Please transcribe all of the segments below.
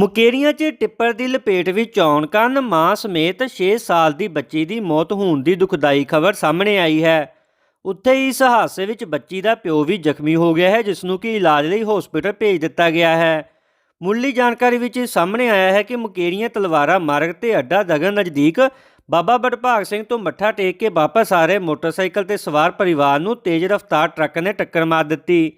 ਮੁਕੇਰੀਆਂ 'ਚ ਟਿੱਪਰ ਦੀ ਲਪੇਟ ਵਿੱਚ ਆਉਣ ਕਾਰਨ ਮਾਂ ਸਮੇਤ 6 ਸਾਲ ਦੀ ਬੱਚੀ ਦੀ ਮੌਤ ਹੋਣ ਦੀ ਦੁਖਦਾਈ ਖਬਰ ਸਾਹਮਣੇ ਆਈ ਹੈ। ਉੱਥੇ ਹੀ ਇਸ ਹਾਦਸੇ ਵਿੱਚ ਬੱਚੀ ਦਾ ਪਿਓ ਵੀ ਜ਼ਖਮੀ ਹੋ ਗਿਆ ਹੈ ਜਿਸ ਨੂੰ ਕਿ ਇਲਾਜ ਲਈ ਹਸਪਤਾਲ ਭੇਜ ਦਿੱਤਾ ਗਿਆ ਹੈ। ਮੁੱਢਲੀ ਜਾਣਕਾਰੀ ਵਿੱਚ ਸਾਹਮਣੇ ਆਇਆ ਹੈ ਕਿ ਮੁਕੇਰੀਆਂ ਤਲਵਾਰਾ ਮਾਰਗ ਤੇ ਅੱਡਾ ਦਗਨ ਨਜ਼ਦੀਕ ਬਾਬਾ ਬੜਭਾਗ ਸਿੰਘ ਤੋਂ ਮੱਥਾ ਟੇਕ ਕੇ ਵਾਪਸ ਆ ਰਹੇ ਮੋਟਰਸਾਈਕਲ ਤੇ ਸਵਾਰ ਪਰਿਵਾਰ ਨੂੰ ਤੇਜ਼ ਰਫ਼ਤਾਰ ਟਰੱਕ ਨੇ ਟੱਕਰ ਮਾਰ ਦਿੱਤੀ।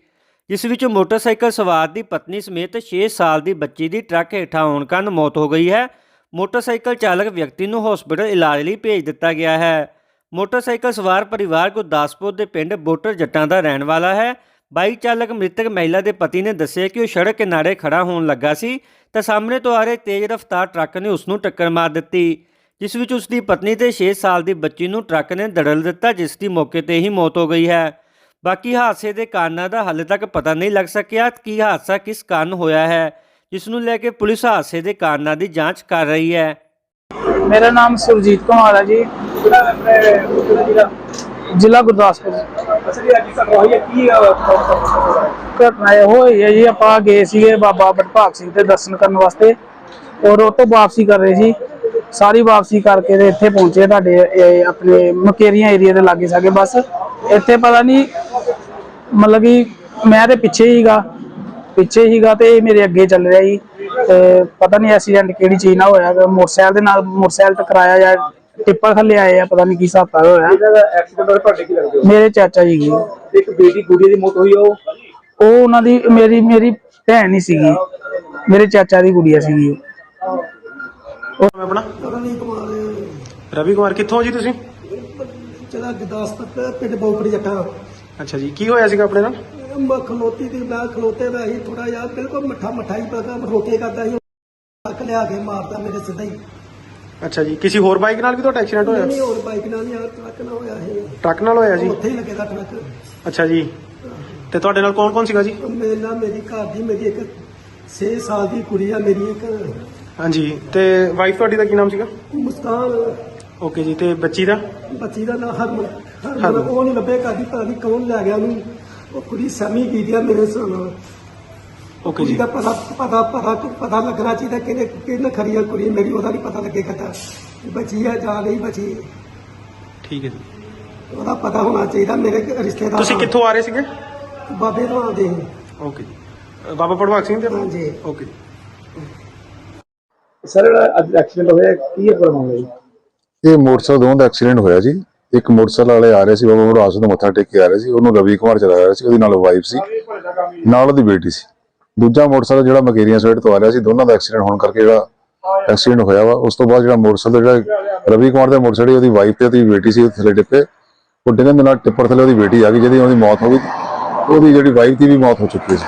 ਜਿਸ ਵਿੱਚ ਮੋਟਰਸਾਈਕਲ ਸਵਾਰ ਦੀ ਪਤਨੀ ਸਮੇਤ 6 ਸਾਲ ਦੀ ਬੱਚੀ ਦੀ ਟਰੱਕ ਹੇਠਾਂ ਆਉਣ ਕਾਰਨ ਮੌਤ ਹੋ ਗਈ ਹੈ। ਮੋਟਰਸਾਈਕਲ ਚਾਲਕ ਵਿਅਕਤੀ ਨੂੰ ਹਸਪਤਾਲ ਇਲਾਜ ਲਈ ਭੇਜ ਦਿੱਤਾ ਗਿਆ ਹੈ। ਮੋਟਰਸਾਈਕਲ ਸਵਾਰ ਪਰਿਵਾਰ ਗੁਰਦਾਸਪੁਰ ਦੇ ਪਿੰਡ ਬੋਟਰ ਜੱਟਾਂ ਦਾ ਰਹਿਣ ਵਾਲਾ ਹੈ। ਬਾਈਕ ਚਾਲਕ ਮ੍ਰਿਤਕ ਮਹਿਲਾ ਦੇ ਪਤੀ ਨੇ ਦੱਸਿਆ ਕਿ ਉਹ ਸੜਕ ਕਿਨਾਰੇ ਖੜਾ ਹੋਣ ਲੱਗਾ ਸੀ ਤਾਂ ਸਾਹਮਣੇ ਤੋਂ ਆ ਰਹੇ ਤੇਜ਼ ਰਫ਼ਤਾਰ ਟਰੱਕ ਨੇ ਉਸ ਨੂੰ ਟੱਕਰ ਮਾਰ ਦਿੱਤੀ, ਜਿਸ ਵਿੱਚ ਉਸ ਦੀ ਪਤਨੀ ਤੇ 6 ਸਾਲ ਦੀ ਬੱਚੀ ਨੂੰ ਟਰੱਕ ਨੇ ਦੜਲ ਦਿੱਤਾ, ਜਿਸ ਦੀ ਮੌਕੇ ਤੇ ਹੀ ਮੌਤ ਹੋ ਗਈ ਹੈ। ਬਾਕੀ ਹਾਦਸੇ ਦੇ ਕਾਰਨਾਂ ਦਾ ਹਾਲੇ ਤੱਕ ਪਤਾ ਨਹੀਂ ਲੱਗ ਸਕਿਆ। ਕਿ ਹਾਦਸਾ ਕਿਸ ਕਾਰਨ ਹੋਇਆ ਹੈ, ਜਿਸ ਨੂੰ ਲੈ ਕੇ ਪੁਲਿਸ ਹਾਦਸੇ ਦੇ ਕਾਰਨਾਂ ਦੀ ਜਾਂਚ ਕਰ ਰਹੀ ਹੈ। ਮੇਰਾ ਨਾਮ ਸੁਰਜੀਤ ਕੁਮਾਰ ਹੈ ਜੀ। ਜ਼ਿਲ੍ਹਾ ਗੁਰਦਾਸਪੁਰ। ਘਟਨਾ ਇਹ ਹੋਈ ਹੈ ਜੀ, ਆਪਾਂ ਗਏ ਸੀਗੇ ਬਾਬਾ ਬਟਭਾਗ ਸਿੰਘ ਦੇ ਦਰਸ਼ਨ ਕਰਨ ਵਾਸਤੇ ਔਰ ਉਹ ਤੋਂ ਵਾਪਸੀ ਕਰ ਰਹੇ ਸੀ ਸਾਰੀ ਵਾਪਸੀ ਕਰਕੇ ਤੇ ਇੱਥੇ ਪਹੁੰਚੇ ਤੁਹਾਡੇ ਆਪਣੇ ਮਕੇਰੀਆਂ ਏਰੀਆ ਦੇ ਲਾਗੇ ਸਾਗੇ ਬਸ। ਇੱਥੇ ਪਤਾ ਨਹੀਂ ਮਤਲਬ ਕਿ ਮੈਂ ਤੇ ਪਿੱਛੇ ਹੀਗਾ ਪਿੱਛੇ ਹੀਗਾ ਤੇ ਇਹ ਮੇਰੇ ਅੱਗੇ ਚੱਲ ਰਿਹਾ ਸੀ। ਤੇ ਪਤਾ ਨਹੀਂ ਐਕਸੀਡੈਂਟ ਕਿਹੜੀ ਚੀਜ਼ ਨਾਲ ਹੋਇਆ ਕਿ ਮੋਟਰਸਾਈਕਲ ਦੇ ਨਾਲ ਮੋਟਰਸਾਈਕਲ ਟਕਰਾਇਆ ਜਾਂ ਟਿੱਪਰ ਥੱਲੇ ਆਏ ਆ ਪਤਾ ਨਹੀਂ ਕੀ ਹਿਸਾਬ ਕਿਤਾਬ ਹੋਇਆ। ਜਿਹਦਾ ਐਕਸੀਡੈਂਟ ਹੋਇਆ ਤੁਹਾਡੇ ਕੀ ਲੱਗਦੇ ਹੋ? ਮੇਰੇ ਚਾਚਾ ਜੀ ਗਏ ਇੱਕ ਬੇਟੀ ਗੁੜੀ ਦੀ ਮੌਤ ਹੋਈ ਆ ਉਹ? ਉਹ ਉਹਨਾਂ ਦੀ ਮੇਰੀ ਮੇਰੀ ਭੈਣ ਹੀ ਸੀਗੀ। ਮੇਰੇ ਚਾਚਾ ਦੀ ਗੁੜੀਆ ਸੀਗੀ ਉਹ। ਮੈਂ ਆਪਣਾ? ਰਵੀ ਕੁਮਾਰ ਰਵੀ ਕੁਮਾਰ ਕਿੱਥੋਂ ਜੀ ਤੁਸੀਂ? ਚਲਾ ਗੁਰਦਾਸਪੁਰ ਪਿੰਡ ਬੌਪੜੀ ਜੱਟਾਂ ਅੱਛਾ ਜੀ ਕੀ ਹੋਇਆ ਸੀਗਾ ਆਪਣੇ ਨਾਲ? ਮੈਂ ਖਲੋਤੀ ਦੀ ਮੈਂ ਖਲੋਤੇ ਦਾ ਹੀ ਥੋੜਾ ਜਿਹਾ ਬਿਲਕੁਲ ਮੱਠਾ ਮੱਠਾ ਹੀ ਪਤਾ ਰੋਕੇ ਕਰਦਾ ਸੀ। ਟੱਕ ਲਿਆ ਕੇ ਮਾਰਦਾ ਮੇਰੇ ਸਿੱਧਾ ਹੀ। ਅੱਛਾ ਜੀ ਕਿਸੇ ਹੋਰ ਬਾਈਕ ਨਾਲ ਵੀ ਤੁਹਾਡਾ ਐਕਸੀਡੈਂਟ ਹੋਇਆ? ਨਹੀਂ ਹੋਰ ਬਾਈਕ ਨਾਲ ਨਹੀਂ ਟਰੱਕ ਨਾਲ ਹੋਇਆ ਇਹ। ਟਰੱਕ ਨਾਲ ਹੋਇਆ ਜੀ? ਉੱਥੇ ਹੀ ਲੱਗੇਗਾ ਟਰੱਕ। ਅੱਛਾ ਜੀ। ਤੇ ਤੁਹਾਡੇ ਨਾਲ ਕੌਣ ਕੌਣ ਸੀਗਾ ਜੀ? ਮੇਰੇ ਨਾਲ ਮੇਰੀ ਘਰ ਦੀ ਮੇਰੀ ਇੱਕ 6 ਸਾਲ ਦੀ ਕੁੜੀ ਆ ਮੇਰੀ ਇੱਕ ਹਾਂਜੀ ਤੇ ਵਾਈਫ ਤੁਹਾਡੀ ਦਾ ਕੀ ਨਾਮ ਸੀਗਾ? ਮੁਸਕਾਨ। ਓਕੇ ਜੀ ਤੇ ਬੱਚੀ ਦਾ? ਬੱਚੀ ਦਾ ਨਾਂ ਹਰਮਨ। ਹਰਮਨ ਹਰਮਨ। ਉਹ ਨਹੀਂ ਲੱਭੇ ਕਰਦੀ ਪਤਾ ਨਹੀਂ ਕੌਣ ਲੈ ਗਿਆ ਉਹਨੂੰ। ਉਹ ਕੁੜੀ ਸੈਮੀ ਕੀਤੀ ਆ ਮੇਰੇ ਨਾਲ। ਓਕੇ ਕੁੜੀ ਜੀ। ਦਾ ਪਤਾ ਪਤਾ ਪਤਾ ਪਤਾ ਲੱਗਣਾ ਚਾਹੀਦਾ ਕਿਹਨੇ ਕਿਹਨੇ ਖਰੀ ਆ ਕੁੜੀ ਮੇਰੀ ਉਹਦਾ ਨਹੀਂ ਪਤਾ ਲੱਗੇਗਾ ਤਾਂ ਬਚੀ ਆ ਜਾਂ ਨਹੀਂ ਬਚੀ। ਠੀਕ ਹੈ ਜੀ। ਉਹਦਾ ਪਤਾ ਹੋਣਾ ਚਾਹੀਦਾ ਮੇਰੇ ਕ- ਰਿਸ਼ਤੇਦਾਰ ਤੁਸੀਂ ਕਿੱਥੋਂ ਆ ਰਹੇ ਸੀਗੇ? ਬਾਬੇ ਤੋਂ ਆਉਂਦੇ ਓਕੇ ਜੀ। ਅ, ਬਾਬਾ ਪੜਵਾਕ ਸਿੰਘ ਦੇ ਹਾਂਜੀ। ਓਕੇ ਜੀ। ਸਰ ਅੱਜ ਐਕਸੀਡੈਂਟ ਹੋਇਆ ਕੀ ਹੈ ਪ੍ਰੋਬਲਮ ਹੋਈ ਇਹ ਮੋਟਰਸਾਈਕਲ ਦੋਵਾਂ ਦਾ ਐਕਸੀਡੈਂਟ ਹੋਇਆ ਜੀ। ਇੱਕ ਮੋਟਰਸਾਈਕਲ ਵਾਲੇ ਆ ਰਹੇ ਸੀ ਬਾਬਾ ਮੜਾਸ ਨੂੰ ਮੱਥਾ ਟੇਕ ਕੇ ਆ ਰਹੇ ਸੀ। ਉਹਨੂੰ ਰਵੀ ਕੁਮਾਰ ਚਲਾ ਰਿਹਾ ਸੀ, ਉਹਦੀ ਨਾਲ ਵਾਈਫ ਸੀ। ਨਾਲ ਉਹਦੀ ਬੇਟੀ ਸੀ। ਦੂਜਾ ਮੋਟਰਸਾਈਕਲ ਜਿਹੜਾ ਮਕੇਰੀਆਂ ਸਾਈਡ ਤੋਂ ਆ ਰਿਹਾ ਸੀ, ਦੋਨਾਂ ਦਾ ਐਕਸੀਡੈਂਟ ਹੋਣ ਕਰਕੇ ਜਿਹੜਾ ਐਕਸੀਡੈਂਟ ਹੋਇਆ ਵਾ, ਉਸ ਤੋਂ ਬਾਅਦ ਜਿਹੜਾ ਮੋਟਰਸਾਈਕਲ ਜਿਹੜਾ ਰਵੀ ਕੁਮਾਰ ਦਾ ਮੋਟਰਸਾਈਕਲ ਉਹਦੀ ਵਾਈਫ ਤੇ, ਉਹਦੀ ਬੇਟੀ ਸੀ ਥੱਲੇ ਡਿੱਪੇ। ਉਹ ਡਿੱਗਣ ਦੇ ਨਾਲ ਟਿੱਪਰ ਥੱਲੇ ਉਹਦੀ ਬੇਟੀ ਆ ਗਈ, ਜਿਹਦੀ ਉਹਦੀ ਮੌਤ ਹੋ ਗਈ। ਉਹਦੀ ਜਿਹੜੀ ਵਾਈਫ ਦੀ ਵੀ ਮੌਤ ਹੋ ਚੁੱਕੀ ਸੀ